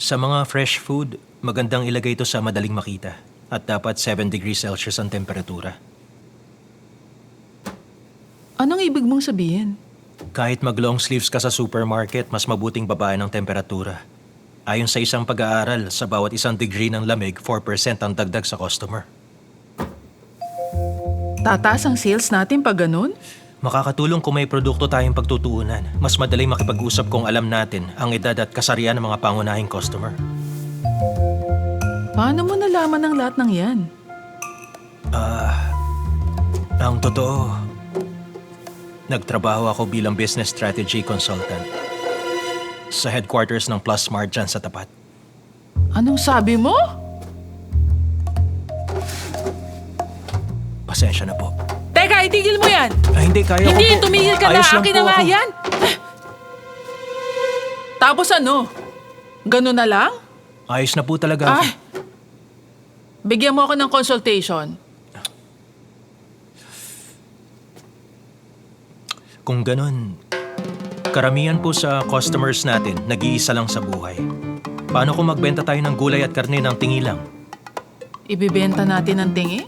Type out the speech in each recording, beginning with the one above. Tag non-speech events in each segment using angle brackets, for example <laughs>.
Sa mga fresh food, magandang ilagay ito sa madaling makita. At dapat 7 degrees Celsius ang temperatura. Anong ibig mong sabihin? Kahit mag-long sleeves ka sa supermarket, mas mabuting babae ng temperatura. Ayon sa isang pag-aaral, sa bawat isang degree ng lamig, 4% ang dagdag sa customer. Tataas ang sales natin pag ganun? Makakatulong kung may produkto tayong pagtutuunan. Mas madaling makipag-usap kung alam natin ang edad at kasarian ng mga pangunahing customer. Paano mo nalaman ang lahat ng yan? Ang totoo, nagtrabaho ako bilang business strategy consultant sa headquarters ng Plus Smart dyan sa tapat. Anong sabi mo? Pasensya na po. Teka, itigil mo yan! Ay, hindi, kaya ko Hindi, po. tumigil ka na! Ayos lang Akin po na nga ako. yan! Tapos ano? Ganun na lang? Ayos na po talaga ako. Ay! Bigyan mo ako ng consultation. Kung ganun, karamihan po sa customers natin, nag-iisa lang sa buhay. Paano kung magbenta tayo ng gulay at karne ng tingi lang? Ibibenta natin ng tingi?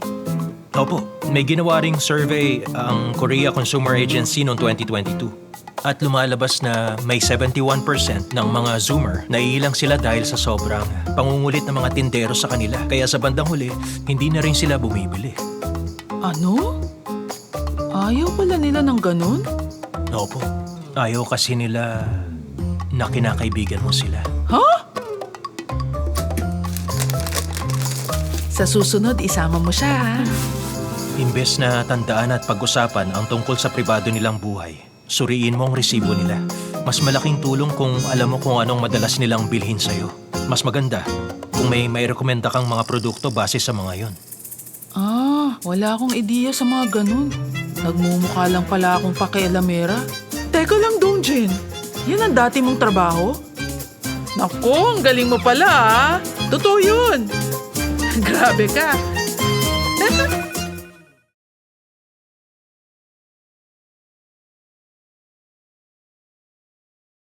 Opo, may ginawa ring survey ang Korea Consumer Agency noong 2022. At lumalabas na may 71% ng mga Zoomer naiilang sila dahil sa sobrang pangungulit ng mga tindero sa kanila. Kaya sa bandang huli, hindi na rin sila bumibili. Ano? Ayaw pala nila ng ganun? Opo, ayaw kasi nila na kinakaibigan mo sila. Ha? Sa susunod, isama mo siya, ha? Imbes na tandaan at pag-usapan ang tungkol sa pribado nilang buhay, suriin mo ang resibo nila. Mas malaking tulong kung alam mo kung anong madalas nilang bilhin sa'yo. Mas maganda kung may may rekomenda kang mga produkto base sa mga yon. Ah, wala akong ideya sa mga ganun. Nagmumukha lang pala akong pakialamera. Teka lang, Dongjin. Yan ang dati mong trabaho? Naku, ang galing mo pala ah. Totoo yun. <laughs> Grabe ka. <laughs>